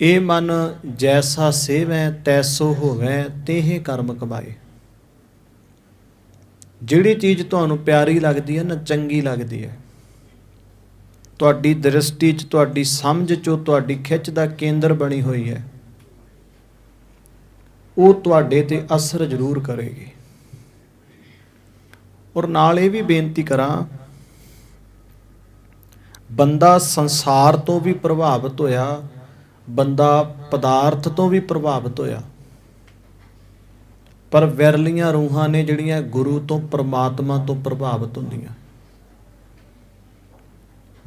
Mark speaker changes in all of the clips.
Speaker 1: ਇਹ ਮਨ ਜੈਸਾ ਸੇਵੈ, ਤੈਸੋ ਹੋਵੈ, ਤੇਹ ਕਰਮ ਕਮਾਏ। ਜਿਹੜੀ ਚੀਜ਼ ਤੁਹਾਨੂੰ ਪਿਆਰੀ ਲੱਗਦੀ ਹੈ ਨਾ ਚੰਗੀ ਲੱਗਦੀ ਹੈ, ਤੁਹਾਡੀ ਦ੍ਰਿਸ਼ਟੀ 'ਚ, ਤੁਹਾਡੀ ਸਮਝ 'ਚ, ਤੁਹਾਡੀ ਖਿੱਚ ਦਾ ਕੇਂਦਰ ਬਣੀ ਹੋਈ ਹੈ, ਉਹ ਤੁਹਾਡੇ ਤੇ ਅਸਰ ਜ਼ਰੂਰ ਕਰੇਗੀ। ਔਰ ਨਾਲ ਇਹ ਵੀ ਬੇਨਤੀ ਕਰਾਂ, ਬੰਦਾ ਸੰਸਾਰ ਤੋਂ ਵੀ ਪ੍ਰਭਾਵਿਤ ਹੋਇਆ ਬੰਦਾ ਪਦਾਰਥ ਤੋਂ ਵੀ ਪ੍ਰਭਾਵਿਤ ਹੋਇਆ। ਪਰ ਵਿਰਲੀਆਂ ਰੂਹਾਂ ਨੇ ਜਿਹੜੀਆਂ ਗੁਰੂ ਤੋਂ, ਪ੍ਰਮਾਤਮਾ ਤੋਂ ਪ੍ਰਭਾਵਿਤ ਹੁੰਦੀਆਂ।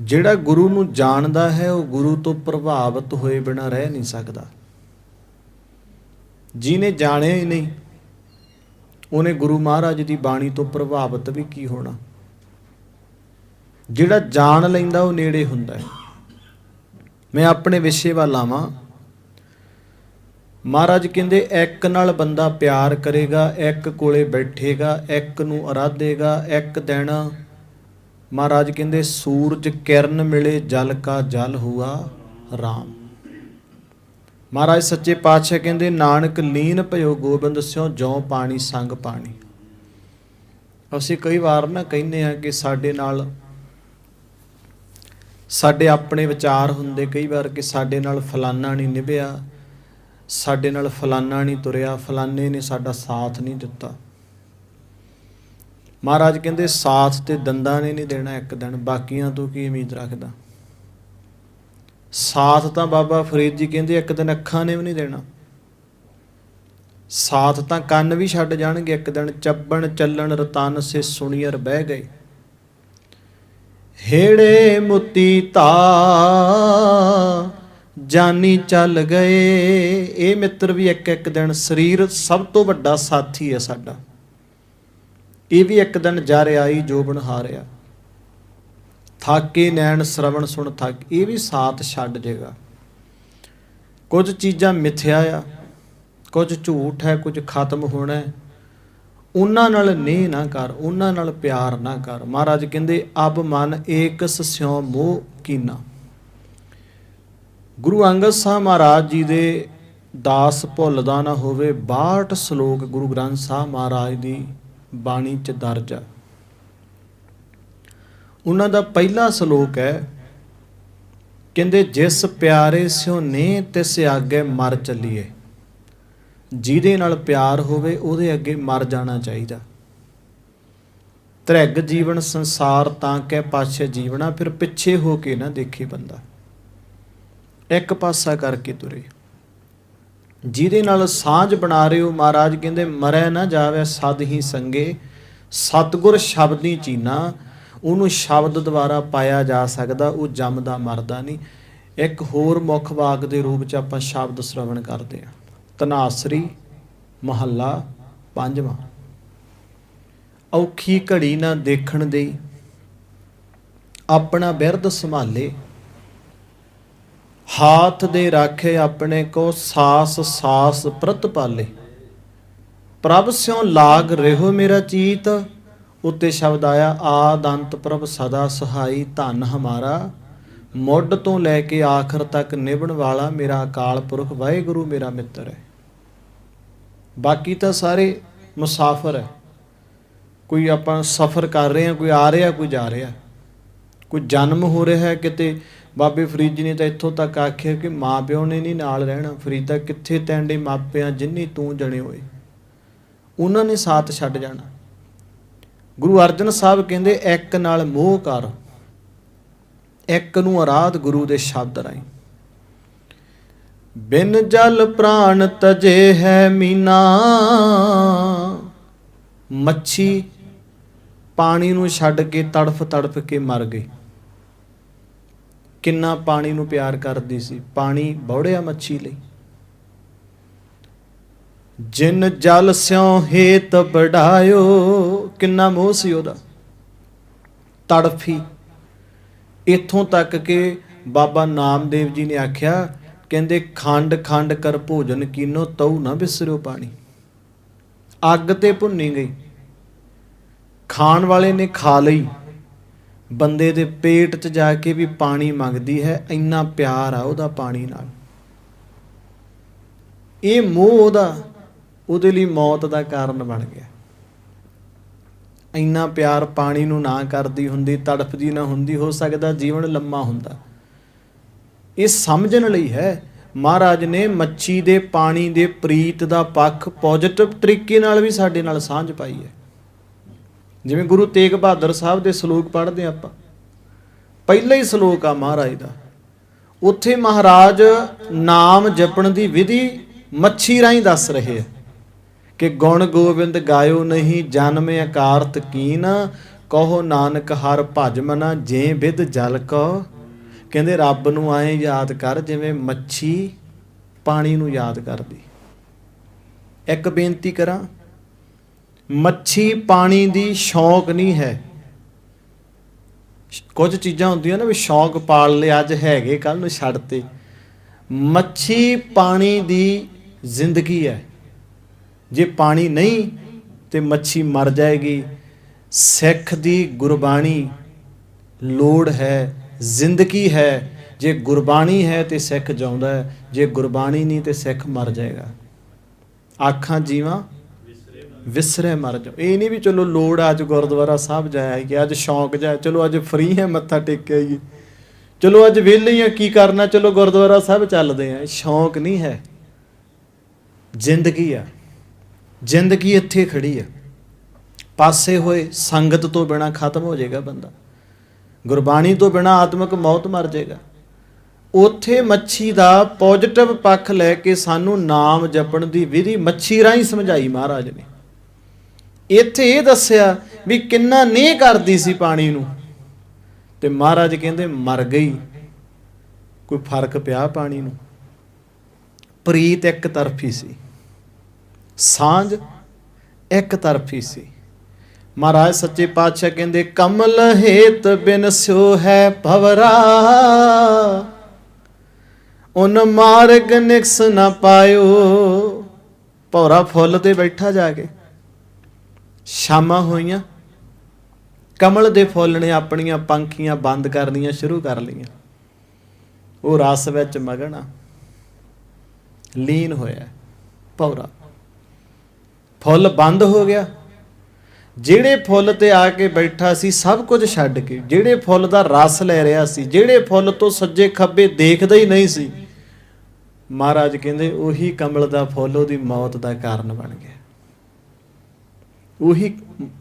Speaker 1: ਜਿਹੜਾ ਗੁਰੂ ਨੂੰ ਜਾਣਦਾ ਹੈ, ਉਹ ਗੁਰੂ ਤੋਂ ਪ੍ਰਭਾਵਿਤ ਹੋਏ ਬਿਨਾਂ ਰਹਿ ਨਹੀਂ ਸਕਦਾ। ਜਿਹਨੇ ਜਾਣਿਆ ਹੀ ਨਹੀਂ, ਉਹਨੇ ਗੁਰੂ ਮਹਾਰਾਜ ਦੀ ਬਾਣੀ ਤੋਂ ਪ੍ਰਭਾਵਿਤ ਵੀ ਕੀ ਹੋਣਾ। ਜਿਹੜਾ ਜਾਣ ਲੈਂਦਾ, ਉਹ ਨੇੜੇ ਹੁੰਦਾ ਹੈ। ਮੈਂ ਆਪਣੇ ਵਿਸ਼ੇ ਵੱਲ ਆਵਾਂ। ਮਹਾਰਾਜ ਕਹਿੰਦੇ, ਇੱਕ ਨਾਲ ਬੰਦਾ ਪਿਆਰ ਕਰੇਗਾ, ਇੱਕ ਕੋਲੇ ਬੈਠੇਗਾ, ਇੱਕ ਨੂੰ ਅਰਾਧੇਗਾ, ਇੱਕ ਦਿਨ। ਮਹਾਰਾਜ ਕਹਿੰਦੇ, ਸੂਰਜ ਕਿਰਨ ਮਿਲੇ, ਜਲ ਕਾ ਜਲ ਹੁਆ, ਰਾਮ। ਮਹਾਰਾਜ ਸੱਚੇ ਪਾਤਸ਼ਾਹ ਕਹਿੰਦੇ, ਨਾਨਕ ਲੀਨ ਭਇਓ ਗੋਬਿੰਦ ਸਿਓ ਜਉ ਪਾਣੀ ਸੰਗ ਪਾਣੀ। ਅਸੀਂ ਕਈ ਵਾਰ ਨਾ ਕਹਿੰਦੇ ਆ ਕਿ ਸਾਡੇ ਨਾਲ ਸਾਡੇ ਆਪਣੇ ਵਿਚਾਰ ਹੁੰਦੇ ਕਈ ਵਾਰ ਕਿ ਸਾਡੇ ਨਾਲ ਫਲਾਨਾ ਨਹੀਂ ਨਿਭਿਆ, ਸਾਡੇ ਨਾਲ ਫਲਾਨਾ ਨਹੀਂ ਤੁਰਿਆ, ਫਲਾਨੇ ਨੇ ਸਾਡਾ ਸਾਥ ਨਹੀਂ ਦਿੱਤਾ। ਮਹਾਰਾਜ ਕਹਿੰਦੇ, ਸਾਥ ਤੇ ਦੰਦਾਂ ਨੇ ਨਹੀਂ ਦੇਣਾ ਇੱਕ ਦਿਨ, ਬਾਕੀਆਂ ਤੋਂ ਕੀ ਉਮੀਦ ਰੱਖਦਾ? ਸਾਥ ਤਾਂ ਬਾਬਾ ਫਰੀਦ ਜੀ ਕਹਿੰਦੇ, ਇੱਕ ਦਿਨ ਅੱਖਾਂ ਨੇ ਵੀ ਨਹੀਂ ਦੇਣਾ। ਸਾਥ ਤਾਂ ਕੰਨ ਵੀ ਛੱਡ ਜਾਣਗੇ, ਇੱਕ ਦਿਨ ਚੱਬਣ ਚੱਲਣ ਰਤਨ ਸੇ ਸੁਣੀਅਰ ਬਹਿ ਗਏ। ਹੇੜੇ ਮੁੱਤੀ ਤਾ ਜਾਨੀ ਚੱਲ ਗਏ। ਇਹ ਮਿੱਤਰ ਵੀ ਇੱਕ ਇੱਕ ਦਿਨ ਸਰੀਰ ਸਭ ਤੋਂ ਵੱਡਾ ਸਾਥੀ ਹੈ ਸਾਡਾ। ਇਹ ਵੀ ਇੱਕ ਦਿਨ ਜਾ ਰਿਹਾ ਹੀ ਜੋਬਨ ਹਾਰਿਆ। ਥਾਕੇ ਨੈਣ ਸ਼ਰਵਣ ਸੁਣ ਥੱਕ, ਇਹ ਵੀ ਸਾਥ ਛੱਡ ਜੇਗਾ। ਕੁਝ ਚੀਜ਼ਾਂ ਮਿਥਿਆ ਆ, ਕੁਝ ਝੂਠ ਹੈ, ਕੁਝ ਖਤਮ ਹੋਣਾ ਹੈ। ਉਹਨਾਂ ਨਾਲ ਨੇਹ ਨਾ ਕਰ, ਉਹਨਾਂ ਨਾਲ ਪਿਆਰ ਨਾ ਕਰ। ਮਹਾਰਾਜ ਕਹਿੰਦੇ, ਅਬ ਮਨ ਏਕਸ ਸਿਉ ਮੋਹ ਕੀਨਾ। ਗੁਰੂ ਅੰਗਦ ਸਾਹਿਬ ਮਹਾਰਾਜ ਜੀ ਦੇ ਦਾਸ ਭੁੱਲਦਾ ਨਾ ਹੋਵੇ 62 ਸ਼ਲੋਕ ਗੁਰੂ ਗ੍ਰੰਥ ਸਾਹਿਬ ਮਹਾਰਾਜ ਦੀ ਬਾਣੀ ਚ ਦਰਜ ਹੈ ਉਹਨਾਂ ਦਾ ਪਹਿਲਾ ਸ਼ਲੋਕ ਹੈ, ਕਹਿੰਦੇ, ਜਿਸ ਪਿਆਰੇ ਸਿਓ ਨੇ ਤਿਸ ਆਗੇ ਮਰ ਚੱਲੀਏ। ਜਿਹਦੇ ਨਾਲ ਪਿਆਰ ਹੋਵੇ, ਉਹਦੇ ਅੱਗੇ ਮਰ ਜਾਣਾ ਚਾਹੀਦਾ। ਧ੍ਰਿਗ ਜੀਵਨ ਸੰਸਾਰ ਤਾਂ ਕਹਿ ਪਾਛੇ ਜੀਵਣਾ ਫਿਰ ਪਿੱਛੇ ਹੋ ਕੇ ਨਾ ਦੇਖੇ ਬੰਦਾ। ਇੱਕ ਪਾਸਾ ਕਰਕੇ ਤੁਰੇ। ਜਿਹਦੇ ਨਾਲ ਸਾਂਝ ਬਣਾ ਰਹੇ ਹੋ ਮਹਾਰਾਜ, ਕਹਿੰਦੇ ਮਰੈ ਨਾ ਜਾਵੇ ਸਦ ਹੀ ਸੰਗੇ, ਸਤਗੁਰ ਸ਼ਬਦੀ ਚੀਨਾ, ਉਹਨੂੰ ਸ਼ਬਦ ਦੁਆਰਾ ਪਾਇਆ ਜਾ ਸਕਦਾ, ਉਹ ਜੰਮਦਾ ਮਰਦਾ ਨਹੀਂ। ਇੱਕ ਹੋਰ ਮੁੱਖ ਵਾਕ ਦੇ ਰੂਪ ਚ ਆਪਾਂ ਸ਼ਬਦ ਸ਼ਰਵਣ ਕਰਦੇ ਹਾਂ। ਤਨਾਸਰੀ ਮਹੱਲਾ ਪੰਜਵਾਂ। ਔਖੀ ਘੜੀ ਨਾ ਦੇਖਣ ਦੇ ਆਪਣਾ ਬਿਰਧ ਸੰਭਾਲੇ। ਹਾਥ ਦੇ ਰਾਖੇ ਆਪਣੇ ਕੋ ਸਾਸ ਸਾਸ ਪ੍ਰਤਪਾਲੇ ਪ੍ਰਭ ਸਿਉ ਲਾਗ ਰਹਿਓ ਮੇਰਾ ਚੀਤ। ਉੱਤੇ ਸ਼ਬਦ ਆਇਆ ਆਦੰਤ ਪ੍ਰਭ ਸਦਾ ਸਹਾਈ ਧਨ ਹਮਾਰਾ ਮੁੱਢ ਤੋਂ ਲੈ ਕੇ ਆਖਰ ਤੱਕ ਨਿਭਣ ਵਾਲਾ ਮੇਰਾ ਅਕਾਲ ਪੁਰਖ ਵਾਹਿਗੁਰੂ ਮੇਰਾ ਮਿੱਤਰ ਹੈ। ਬਾਕੀ ਤਾਂ ਸਾਰੇ ਮੁਸਾਫਰ ਹੈ। ਕੋਈ ਆਪਾਂ ਸਫ਼ਰ ਕਰ ਰਹੇ ਹਾਂ, ਕੋਈ ਆ ਰਿਹਾ, ਕੋਈ ਜਾ ਰਿਹਾ। ਕੋਈ ਜਨਮ ਹੋ ਰਿਹਾ ਹੈ ਕਿਤੇ, ਬਾਬੇ ਫਰੀਦ ਜੀ ਨੇ ਤਾਂ ਇੱਥੋਂ ਤੱਕ ਆਖਿਆ ਕਿ ਮਾਂ ਪਿਓ ਨੇ ਨਹੀਂ ਨਾਲ ਰਹਿਣਾ। ਫਰੀਦਾ ਕਿੱਥੇ ਤੈਂਡੇ ਮਾਪਿਆਂ ਜਿੰਨੀ ਤੂੰ ਜਣੇ ਹੋਏ। ਉਹਨਾਂ ਨੇ ਸਾਥ ਛੱਡ ਜਾਣਾ। ਗੁਰੂ ਅਰਜਨ ਸਾਹਿਬ ਕਹਿੰਦੇ, ਇੱਕ ਨਾਲ ਮੋਹ ਕਰ ਇੱਕ ਨੂੰ ਆਰਾਧ ਗੁਰੂ ਦੇ ਸ਼ਬਦ ਰਾਈ ਬਿਨ ਜਲ ਪ੍ਰਾਣ ਤਜੇ ਹੈ ਮੀਨਾ। ਮੱਛੀ ਪਾਣੀ ਨੂੰ ਛੱਡ ਕੇ ਤੜਫ ਤੜਫ ਕੇ ਮਰ ਗਈ। ਕਿੰਨਾ ਪਾਣੀ ਨੂੰ ਪਿਆਰ ਕਰਦੀ ਸੀ। ਪਾਣੀ ਬੌੜਿਆ ਮੱਛੀ ਲਈ। ਜਿਨ ਜਲ ਸਿਉ ਹੇਤ ਬੜਾਇਓ ਕਿੰਨਾ ਮੋਹ ਸੀ ਉਹਦਾ। ਤੜਫੀ ਇੱਥੋਂ ਤੱਕ ਕਿ ਬਾਬਾ ਨਾਮਦੇਵ ਜੀ ਨੇ ਆਖਿਆ, ਕਹਿੰਦੇ, ਖੰਡ ਖੰਡ ਕਰ ਭੋਜਨ ਕੀਨੋ ਤਉ ਨਾ ਬਿਸਰਿਓ ਪਾਣੀ। ਅੱਗ ਤੇ ਭੁੰਨੀ ਗਈ। ਖਾਣ ਵਾਲੇ ਨੇ ਖਾ ਲਈ। ਬੰਦੇ ਦੇ ਪੇਟ 'ਚ ਜਾ ਕੇ ਵੀ ਪਾਣੀ ਮੰਗਦੀ ਹੈ, ਇੰਨਾ ਪਿਆਰ ਆ ਉਹਦਾ ਪਾਣੀ ਨਾਲ। ਇਹ ਮੋਹ ਉਹਦਾ, ਉਹਦੇ ਲਈ ਮੌਤ ਦਾ ਕਾਰਨ ਬਣ ਗਿਆ। ਇੰਨਾ ਪਿਆਰ ਪਾਣੀ ਨੂੰ ਨਾ ਕਰਦੀ ਹੁੰਦੀ ਤੜਫਦੀ ਨਾ ਹੁੰਦੀ, ਹੋ ਸਕਦਾ ਜੀਵਨ ਲੰਮਾ ਹੁੰਦਾ। ਇਹ ਸਮਝਣ ਲਈ ਹੈ, ਮਹਾਰਾਜ ਨੇ ਮੱਛੀ ਦੇ ਪਾਣੀ ਦੇ ਪ੍ਰੀਤ ਦਾ ਪੱਖ ਪੋਜ਼ਿਟਿਵ ਤਰੀਕੇ ਨਾਲ ਵੀ ਸਾਡੇ ਨਾਲ ਸਾਂਝ ਪਾਈ ਹੈ। ਜਿਵੇਂ ਗੁਰੂ ਤੇਗ ਬਹਾਦਰ ਸਾਹਿਬ ਦੇ ਸ਼ਲੋਕ ਪੜ੍ਹਦੇ ਆਪਾਂ। ਪਹਿਲਾ ਹੀ ਸ਼ਲੋਕ ਆ ਮਹਾਰਾਜ ਦਾ। ਉੱਥੇ ਮਹਾਰਾਜ ਨਾਮ ਜਪਣ ਦੀ ਵਿਧੀ ਮੱਛੀ ਰਾਹੀਂ ਦੱਸ ਰਹੇ ਆ। ਕਿ ਗੁਣ ਗੋਬਿੰਦ ਗਾਇਓ ਨਹੀਂ, ਜਨਮ ਅਕਾਰਤ ਕੀਨ, ਕਹੋ ਨਾਨਕ ਹਰ ਭਜ ਮਨਾ, ਜੇ ਵਿਦ ਜਲ ਕੋ। ਕਹਿੰਦੇ ਰੱਬ ਨੂੰ ਆਏ ਯਾਦ ਕਰ, ਜਿਵੇਂ ਮੱਛੀ ਪਾਣੀ ਨੂੰ ਯਾਦ ਕਰਦੀ। ਇੱਕ ਬੇਨਤੀ ਕਰਾਂ, ਮੱਛੀ ਪਾਣੀ ਦੀ ਸ਼ੌਕ ਨਹੀਂ ਹੈ। ਕੁਝ ਚੀਜ਼ਾਂ ਹੁੰਦੀਆਂ ਨਾ ਵੀ ਸ਼ੌਕ ਪਾਲ ਲਿਆ ਅੱਜ ਹੈਗੇ ਕੱਲ ਨੂੰ ਛੱਡਤੇ। ਮੱਛੀ ਪਾਣੀ ਦੀ ਜ਼ਿੰਦਗੀ ਹੈ। ਜੇ ਪਾਣੀ ਨਹੀਂ ਤੇ ਮੱਛੀ ਮਰ ਜਾਏਗੀ। ਸਿੱਖ ਦੀ ਗੁਰਬਾਣੀ ਲੋੜ ਹੈ, ਜ਼ਿੰਦਗੀ ਹੈ। ਜੇ ਗੁਰਬਾਣੀ ਹੈ ਤੇ ਸਿੱਖ ਜਾਉਂਦਾ ਹੈ, ਜੇ ਗੁਰਬਾਣੀ ਨਹੀਂ ਤੇ ਸਿੱਖ ਮਰ ਜਾਏਗਾ। ਆਖਾਂ ਜੀਵਾਂ ਵਿਸਰੇ ਮਰ ਜਾਓ। ਇਹ ਨਹੀਂ ਵੀ ਚਲੋ ਲੋੜ ਅੱਜ ਗੁਰਦੁਆਰਾ ਸਾਹਿਬ ਜਾਇਆ ਕਿ ਅੱਜ ਸ਼ੌਂਕ ਜਾ ਚਲੋ ਅੱਜ ਫ੍ਰੀ ਹੈ ਮੱਥਾ ਟੇਕਿਆ ਜੀ ਚਲੋ ਅੱਜ ਵਿਹਲੇ ਆ, ਕੀ ਕਰਨਾ? ਚਲੋ ਗੁਰਦੁਆਰਾ ਸਾਹਿਬ ਚੱਲਦੇ ਆ। ਸ਼ੌਂਕ ਨਹੀਂ ਹੈ। ਜ਼ਿੰਦਗੀ ਆ। ਜ਼ਿੰਦਗੀ ਇੱਥੇ ਖੜੀ ਹੈ ਪਾਸੇ ਹੋਏ ਸੰਗਤ ਤੋਂ ਬਿਨਾ ਖਤਮ ਹੋ ਜਾਏਗਾ ਬੰਦਾ। ਗੁਰਬਾਣੀ ਤੋਂ ਬਿਨਾ ਆਤਮਿਕ ਮੌਤ ਮਰ ਜਾਏਗਾ। ਉਥੇ ਮੱਛੀ ਦਾ ਪੋਜ਼ਿਟਿਵ ਪੱਖ ਲੈ ਕੇ ਸਾਨੂੰ ਨਾਮ ਜਪਣ ਦੀ ਵਿਧੀ ਮੱਛੀ ਰਾਹੀਂ ਸਮਝਾਈ ਮਹਾਰਾਜ ਨੇ। ਇੱਥੇ ਇਹ ਦੱਸਿਆ ਵੀ ਕਿੰਨਾ ਨਹੀਂ ਕਰਦੀ ਸੀ ਪਾਣੀ ਨੂੰ। ਤੇ ਮਹਾਰਾਜ ਕਹਿੰਦੇ, ਮਰ ਗਈ। ਕੋਈ ਫ਼ਰਕ ਪਿਆ ਪਾਣੀ ਨੂੰ? ਪ੍ਰੀਤ ਇੱਕ ਤਰਫੀ ਸੀ। ਸਾਂਝ ਇੱਕ ਤਰਫੀ ਸੀ। ਮਹਾਰਾਜ ਸੱਚੇ ਪਾਤਸ਼ਾਹ ਕਹਿੰਦੇ, ਕਮਲ ਹੇਤ ਬਿਨ ਸਿਓ ਹੈ ਭਵਰਾ। ਉਨ ਮਾਰਗ ਨਿਕਸ ਨਾ ਪਾਇਓ। ਭੌਰਾ ਫੁੱਲ ਤੇ ਬੈਠਾ ਜਾ ਕੇ। ਸ਼ਾਮਾਂ ਹੋਈਆਂ। ਕਮਲ ਦੇ ਫੁੱਲ ਨੇ ਆਪਣੀਆਂ ਪੰਖੀਆਂ ਬੰਦ ਕਰਨੀਆਂ ਸ਼ੁਰੂ ਕਰ ਲਈਆਂ ਉਹ ਰਸ ਵਿੱਚ ਮਗਨ ਆ ਲੀਨ ਹੋਇਆ। ਭੌਰਾ ਫੁੱਲ ਬੰਦ ਹੋ ਗਿਆ। ਜਿਹੜੇ ਫੁੱਲ ਤੇ ਆ ਕੇ ਬੈਠਾ ਸੀ, ਸਭ ਕੁਝ ਛੱਡ ਕੇ, ਜਿਹੜੇ ਫੁੱਲ ਦਾ ਰਸ ਲੈ ਰਿਹਾ ਸੀ, ਜਿਹੜੇ ਫੁੱਲ ਤੋਂ ਸੱਜੇ ਖੱਬੇ ਦੇਖਦਾ ਹੀ ਨਹੀਂ ਸੀ, ਮਹਾਰਾਜ ਕਹਿੰਦੇ, ਉਹੀ ਕਮਲ ਦਾ ਫੁੱਲ ਉਹਦੀ ਮੌਤ ਦਾ ਕਾਰਨ ਬਣ ਗਿਆ। ਉਹੀ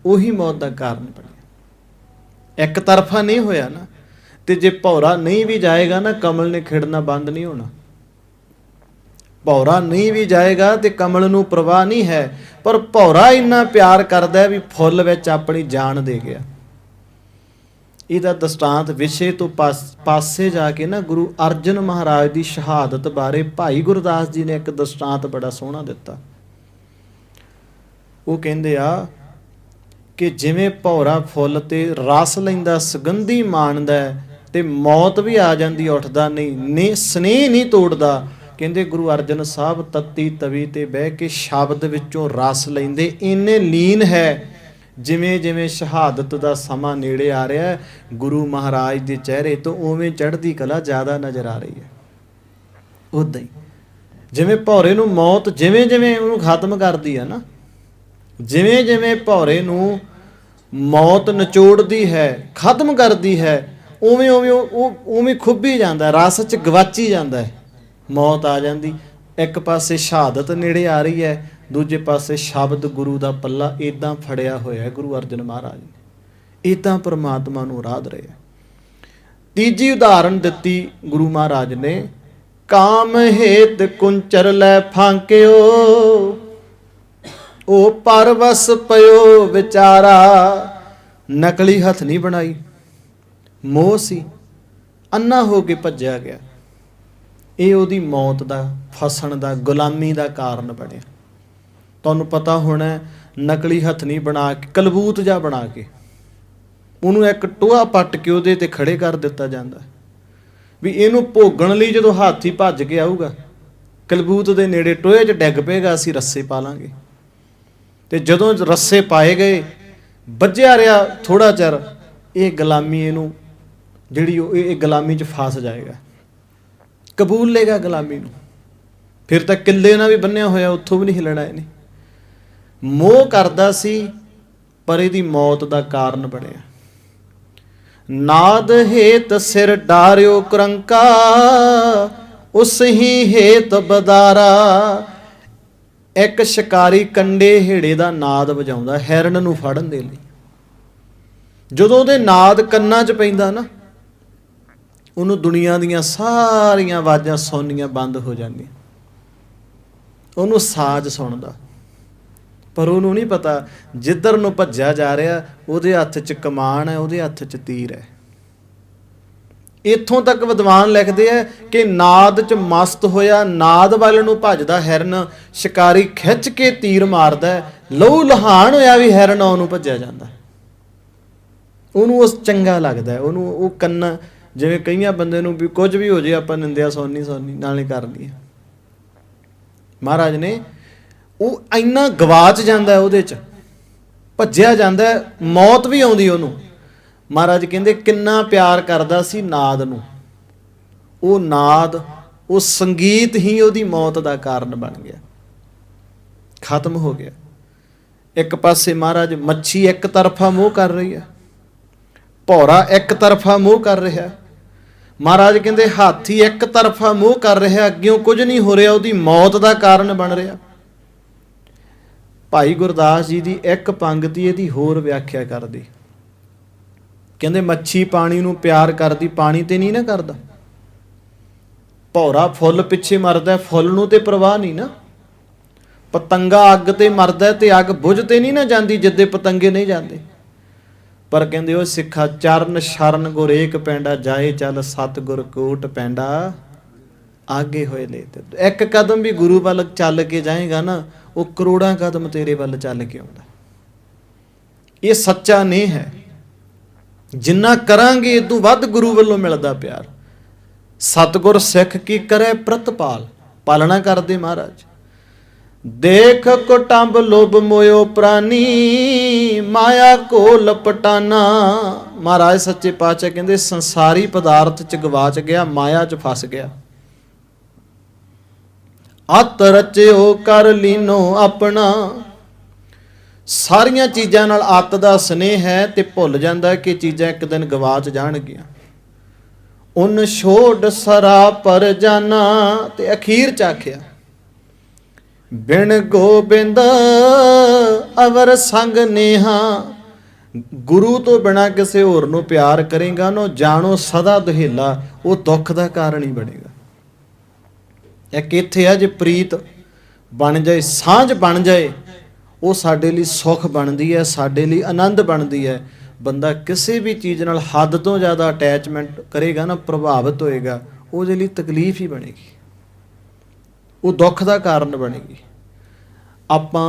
Speaker 1: ਉਹੀ ਮੌਤ ਦਾ ਕਾਰਨ ਬਣ ਗਿਆ। ਇੱਕ ਤਰਫਾ ਨਹੀਂ ਹੋਇਆ ਨਾ, ਤੇ ਜੇ ਭੌਰਾ ਨਹੀਂ ਵੀ ਜਾਏਗਾ ਨਾ, ਕਮਲ ਨੇ ਖਿੜਨਾ ਬੰਦ ਨਹੀਂ ਹੋਣਾ। ਭੌਰਾ ਨਹੀਂ ਵੀ ਜਾਏਗਾ ਤੇ ਕਮਲ ਨੂੰ ਪ੍ਰਵਾਹ ਨਹੀਂ ਹੈ, ਪਰ ਭੌਰਾ ਇੰਨਾ ਪਿਆਰ ਕਰਦਾ ਵੀ ਫੁੱਲ ਵਿੱਚ ਆਪਣੀ ਜਾਨ ਦੇ ਗਿਆ। ਇਹਦਾ ਦਸਤਾਂਤ ਵਿਸ਼ੇ ਤੋਂ ਪਾਸ- ਪਾਸੇ ਜਾ ਕੇ ਨਾ ਗੁਰੂ ਅਰਜਨ ਮਹਾਰਾਜ ਦੀ ਸ਼ਹਾਦਤ ਬਾਰੇ ਭਾਈ ਗੁਰਦਾਸ ਜੀ ਨੇ ਇੱਕ ਦਸਤਾਂਤ ਬੜਾ ਸੋਹਣਾ ਦਿੱਤਾ। ਉਹ ਕਹਿੰਦੇ ਆ ਕਿ ਜਿਵੇਂ ਭੌਰਾ ਫੁੱਲ ਤੇ ਰਸ ਲੈਂਦਾ, ਸੁਗੰਧੀ ਮਾਣਦਾ ਤੇ ਮੌਤ ਵੀ ਆ ਜਾਂਦੀ, ਉੱਠਦਾ ਨਹੀਂ, ਨੇ, ਸਨੇਹ ਨਹੀਂ ਤੋੜਦਾ ਕਹਿੰਦੇ ਗੁਰੂ ਅਰਜਨ ਸਾਹਿਬ ਤੱਤੀ ਤਵੀ ਤੇ ਬਹਿ ਕੇ ਸ਼ਬਦ ਵਿੱਚੋਂ ਰਸ ਲੈਂਦੇ। ਇੰਨੇ ਲੀਨ ਹੈ, ਜਿਵੇਂ ਜਿਵੇਂ ਸ਼ਹਾਦਤ ਦਾ ਸਮਾਂ ਨੇੜੇ ਆ ਰਿਹਾ ਹੈ, ਗੁਰੂ ਮਹਾਰਾਜ ਦੇ ਚਿਹਰੇ ਤੋਂ ਉਵੇਂ ਚੜ੍ਹਦੀ ਕਲਾ ਜ਼ਿਆਦਾ ਨਜ਼ਰ ਆ ਰਹੀ ਹੈ। ਉਦਾਂ ਹੀ। ਜਿਵੇਂ ਭੌਰੇ ਨੂੰ ਮੌਤ ਜਿਵੇਂ ਜਿਵੇਂ ਉਹਨੂੰ ਖਤਮ ਕਰਦੀ ਹੈ ਨਾ, ਜਿਵੇਂ ਜਿਵੇਂ ਭੌਰੇ ਨੂੰ ਮੌਤ ਨਿਚੋੜਦੀ ਹੈ, ਖਤਮ ਕਰਦੀ ਹੈ, ਉਵੇਂ ਉਵੇਂ ਉਹ ਉਵੇਂ ਖੁੱਭੀ ਜਾਂਦਾ, ਰਸ ਚ ਗਵਾਚੀ ਜਾਂਦਾ ਹੈ। ਮੌਤ ਆ ਜਾਂਦੀ। ਇੱਕ ਪਾਸੇ ਸ਼ਹਾਦਤ ਨੇੜੇ ਆ ਰਹੀ ਹੈ, ਦੂਜੇ ਪਾਸੇ ਸ਼ਬਦ ਗੁਰੂ ਦਾ ਪੱਲਾ ਇਦਾਂ ਫੜਿਆ ਹੋਇਆ ਹੈ, ਗੁਰੂ ਅਰਜਨ ਮਹਾਰਾਜ ਨੇ। ਇਦਾਂ ਪ੍ਰਮਾਤਮਾ ਨੂੰ ਆਰਾਧ ਰਹੇ ਹੈ। ਤੀਜੀ ਉਦਾਹਰਣ ਦਿੱਤੀ ਗੁਰੂ ਮਹਾਰਾਜ ਨੇ, ਕਾਮ ਹੇਤ ਕੁੰਚਰ ਲੈ ਫਾਂਕਿਓ, ਉਹ ਪਰਵਸ ਪਇਓ ਵਿਚਾਰਾ। ਨਕਲੀ ਹੱਥ ਨਹੀਂ ਬਣਾਈ। ਮੋਹ ਸੀ। ਅੰਨਾ ਹੋ ਕੇ ਭੱਜਿਆ ਗਿਆ। ਇਹ ਉਹਦੀ ਮੌਤ ਦਾ, ਫਸਣ ਦਾ, ਗੁਲਾਮੀ ਦਾ ਕਾਰਨ ਬਣਿਆ ਤੁਹਾਨੂੰ ਪਤਾ ਹੋਣਾ ਨਕਲੀ ਹੱਥ ਨਹੀਂ ਬਣਾ ਕੇ, ਕਲਬੂਤ ਜਾ ਬਣਾ ਕੇ। ਉਹਨੂੰ ਇੱਕ ਟੋਆ ਪੱਟ ਕੇ ਉਹਦੇ ਤੇ ਖੜੇ ਕਰ ਦਿੱਤਾ ਜਾਂਦਾ ਵੀ ਇਹਨੂੰ ਭੋਗਣ ਲਈ ਜਦੋਂ ਹਾਥੀ ਭੱਜ ਕੇ ਆਊਗਾ, ਕਲਬੂਤ ਦੇ ਨੇੜੇ ਟੋਏ 'ਚ ਡਿੱਗ ਪਏਗਾ, ਅਸੀਂ ਰੱਸੇ ਪਾ ਲਾਂਗੇ। ਤੇ ਜਦੋਂ ਰੱਸੇ ਪਾਏ ਗਏ, ਵੱਜਿਆ ਰਿਹਾ ਥੋੜਾ ਚਿਰ, ਇਹ ਗੁਲਾਮੀ ਇਹਨੂੰ, ਜਿਹੜੀ ਉਹ, ਇਹ ਗੁਲਾਮੀ 'ਚ ਫਸ ਜਾਏਗਾ। ਕਬੂਲ ਲੇਗਾ ਗੁਲਾਮੀ ਨੂੰ। ਫਿਰ ਤਾਂ ਕਿੱਲੇ ਨਾਲ ਵੀ ਬੰਨਿਆ ਹੋਇਆ, ਉੱਥੋਂ ਵੀ ਨਹੀਂ ਹਿਲਣਾ ਇਹਨੇ। ਮੋਹ ਕਰਦਾ ਸੀ, ਪਰ ਇਹਦੀ ਮੌਤ ਦਾ ਕਾਰਨ ਬਣਿਆ। ਨਾਦ ਹੇਤ ਸਿਰ ਡਾਰਿਓ ਕਰੰਕਾ, ਉਸ ਹੀ ਹੇਤ ਬਦਾਰਾ। ਇੱਕ ਸ਼ਿਕਾਰੀ ਕੰਡੇ ਹੇੜੇ ਦਾ ਨਾਦ ਵਜਾਉਂਦਾ, ਹੈਰਨ ਨੂੰ ਫੜਨ ਦੇ ਲਈ। ਜਦੋਂ ਉਹਦੇ ਨਾਦ ਕੰਨਾਂ 'ਚ ਪੈਂਦਾ ਨਾ ਉਹਨੂੰ ਦੁਨੀਆ ਦੀਆਂ ਸਾਰੀਆਂ ਆਵਾਜ਼ਾਂ ਸੁਣਨੀਆਂ ਬੰਦ ਹੋ ਜਾਂਦੀਆਂ। ਉਹਨੂੰ ਸਾਜ਼ ਸੁਣਦਾ। ਪਰ ਉਹਨੂੰ ਨਹੀਂ ਪਤਾ ਜਿੱਧਰ ਨੂੰ ਭੱਜਿਆ ਜਾ ਰਿਹਾ, ਉਹਦੇ ਹੱਥ 'ਚ ਕਮਾਨ ਹੈ, ਉਹਦੇ ਹੱਥ 'ਚ ਤੀਰ ਹੈ। ਇੱਥੋਂ ਤੱਕ ਵਿਦਵਾਨ ਲਿਖਦੇ ਆ ਕਿ ਨਾਦ 'ਚ ਮਸਤ ਹੋਇਆ, ਨਾਦ ਵੱਲ ਨੂੰ ਭੱਜਦਾ ਹਿਰਨ, ਸ਼ਿਕਾਰੀ ਖਿੱਚ ਕੇ ਤੀਰ ਮਾਰਦਾ ਲਹੂ ਲਹਾਨ ਹੋਇਆ ਵੀ ਹਿਰਨ ਉਹਨੂੰ ਭੱਜਿਆ ਜਾਂਦਾ। ਉਹਨੂੰ ਉਸ ਚੰਗਾ ਲੱਗਦਾ ਉਹਨੂੰ ਉਹ ਕੰਨ ਜਿਵੇਂ ਕਈਆਂ ਬੰਦੇ ਨੂੰ ਵੀ ਕੁਝ ਵੀ ਹੋ ਜੇ, ਆਪਾਂ ਨਿੰਦਿਆ ਸੋਨੀ ਸੋਨੀ ਨਾਲੇ ਕਰ ਲਈਏ। ਮਹਾਰਾਜ ਨੇ ਉਹ ਇੰਨਾ ਗਵਾਚ ਜਾਂਦਾ ਉਹਦੇ ਚ, ਭੱਜਿਆ ਜਾਂਦਾ, ਮੌਤ ਵੀ ਆਉਂਦੀ ਉਹਨੂੰ। ਮਹਾਰਾਜ ਕਹਿੰਦੇ, ਕਿੰਨਾ ਪਿਆਰ ਕਰਦਾ ਸੀ ਨਾਦ ਨੂੰ। ਉਹ ਨਾਦ, ਉਹ ਸੰਗੀਤ ਹੀ ਉਹਦੀ ਮੌਤ ਦਾ ਕਾਰਨ ਬਣ ਗਿਆ। ਖਤਮ ਹੋ ਗਿਆ। ਇੱਕ ਪਾਸੇ ਮਹਾਰਾਜ ਮੱਛੀ ਇੱਕ ਤਰਫਾ ਮੂੰਹ ਕਰ ਰਹੀ ਹੈ, ਭੌਰਾ ਇੱਕ ਤਰਫਾ ਮੂੰਹ ਕਰ ਰਿਹਾ। ਹੈ। ਮਹਾਰਾਜ ਕਹਿੰਦੇ, ਹਾਥੀ ਇੱਕ ਤਰਫਾ ਮੋਹ ਕਰ ਰਿਹਾ, ਅੱਗਿਓਂ ਕੁਝ ਨਹੀਂ ਹੋ ਰਿਹਾ, ਉਹਦੀ ਮੌਤ ਦਾ ਕਾਰਨ ਬਣ ਰਿਹਾ। ਭਾਈ ਗੁਰਦਾਸ ਜੀ ਦੀ ਇੱਕ ਪੰਗਤੀ ਇਹਦੀ ਹੋਰ ਵਿਆਖਿਆ ਕਰਦੀ। ਕਹਿੰਦੇ, ਮੱਛੀ ਪਾਣੀ ਨੂੰ ਪਿਆਰ ਕਰਦੀ, ਪਾਣੀ ਤੇ ਨਹੀਂ ਨਾ ਕਰਦਾ। ਭੌਰਾ ਫੁੱਲ ਪਿੱਛੇ ਮਰਦਾ, ਫੁੱਲ ਨੂੰ ਤੇ ਪ੍ਰਵਾਹ ਨਹੀਂ ਨਾ। ਪਤੰਗਾ ਅੱਗ ਤੇ ਮਰਦਾ ਤੇ ਅੱਗ ਬੁਝ ਤੇ ਨਹੀਂ ਨਾ ਜਾਂਦੀ, ਜਿੱਦੇ ਪਤੰਗੇ ਨਹੀਂ ਜਾਂਦੇ। ਪਰ ਕਹਿੰਦੇ ਉਹ ਸਿੱਖਾ ਚਰਨ ਸ਼ਰਨ ਗੁਰ ਪੈਂਡਾ, ਜਾਏ ਚੱਲ ਸਤ ਗੁਰ ਕੋਟ ਪੈਂਡਾ। ਆਗੇ ਹੋਏ ਲੈ ਤੇ ਇੱਕ ਕਦਮ ਵੀ ਗੁਰੂ ਵੱਲ ਚੱਲ ਕੇ ਜਾਏਗਾ ਨਾ, ਉਹ ਕਰੋੜਾਂ ਕਦਮ ਤੇਰੇ ਵੱਲ ਚੱਲ ਕੇ ਆਉਂਦਾ। ਇਹ ਸੱਚਾ ਨਹੀਂ ਹੈ। ਜਿੰਨਾ ਕਰਾਂਗੇ ਇਦੋਂ ਵੱਧ ਗੁਰੂ ਵੱਲੋਂ ਮਿਲਦਾ ਪਿਆਰ। ਸਤਗੁਰ ਸਿੱਖ ਕੀ ਕਰੇ ਪ੍ਰਤਪਾਲ? ਪਾਲਣਾ ਕਰਦੇ ਮਹਾਰਾਜ। ਦੇਖ ਕੁਟੰਬ ਲੋਭ ਮੋਇਓ ਪ੍ਰਾਨੀ, ਮਾਇਆ ਕੋ ਲਪਟਾਨਾ ਮਹਾਰਾਜ ਸੱਚੇ ਪਾਤਸ਼ਾਹ ਕਹਿੰਦੇ, ਸੰਸਾਰੀ ਪਦਾਰਥ ਚ ਗਵਾਚ ਗਿਆ, ਮਾਇਆ ਚ ਫਸ ਗਿਆ। ਅਤ ਰਚਿਓ ਕਰ ਲੀਨੋ ਆਪਣਾ। ਸਾਰੀਆਂ ਚੀਜ਼ਾਂ ਨਾਲ ਅੱਤ ਦਾ ਸਨੇਹ ਹੈ ਤੇ ਭੁੱਲ ਜਾਂਦਾ ਕਿ ਚੀਜ਼ਾਂ ਇੱਕ ਦਿਨ ਗਵਾਚ ਜਾਣਗੀਆਂ। ਉਨ ਛੋੜ ਸਰਾ ਪਰ ਜਾਣਾ ਤੇ ਅਖੀਰ ਚ ਆਖਿਆ ਬਿਨ ਗੋਬਿੰਦ ਅਵਰ ਸੰਗ ਨੇਹਾ। ਗੁਰੂ ਤੋਂ ਬਿਨਾ ਕਿਸੇ ਹੋਰ ਨੂੰ ਪਿਆਰ ਕਰੇਗਾ ਨਾ ਜਾਣੋ ਸਦਾ ਦੁਹੇਲਾ, ਉਹ ਦੁੱਖ ਦਾ ਕਾਰਨ ਹੀ ਬਣੇਗਾ। ਇੱਕ ਇੱਥੇ ਆ ਜੇ ਪ੍ਰੀਤ ਬਣ ਜਾਏ, ਸਾਂਝ ਬਣ ਜਾਏ, ਉਹ ਸਾਡੇ ਲਈ ਸੁੱਖ ਬਣਦੀ ਹੈ, ਸਾਡੇ ਲਈ ਆਨੰਦ ਬਣਦੀ ਹੈ। ਬੰਦਾ ਕਿਸੇ ਵੀ ਚੀਜ਼ ਨਾਲ ਹੱਦ ਤੋਂ ਜ਼ਿਆਦਾ ਅਟੈਚਮੈਂਟ ਕਰੇਗਾ ਨਾ, ਪ੍ਰਭਾਵਿਤ ਹੋਏਗਾ, ਉਹਦੇ ਲਈ ਤਕਲੀਫ ਹੀ ਬਣੇਗੀ। ਉਹ ਦੁੱਖ ਦਾ ਕਾਰਨ ਬਣੇਗੀ। ਆਪਾਂ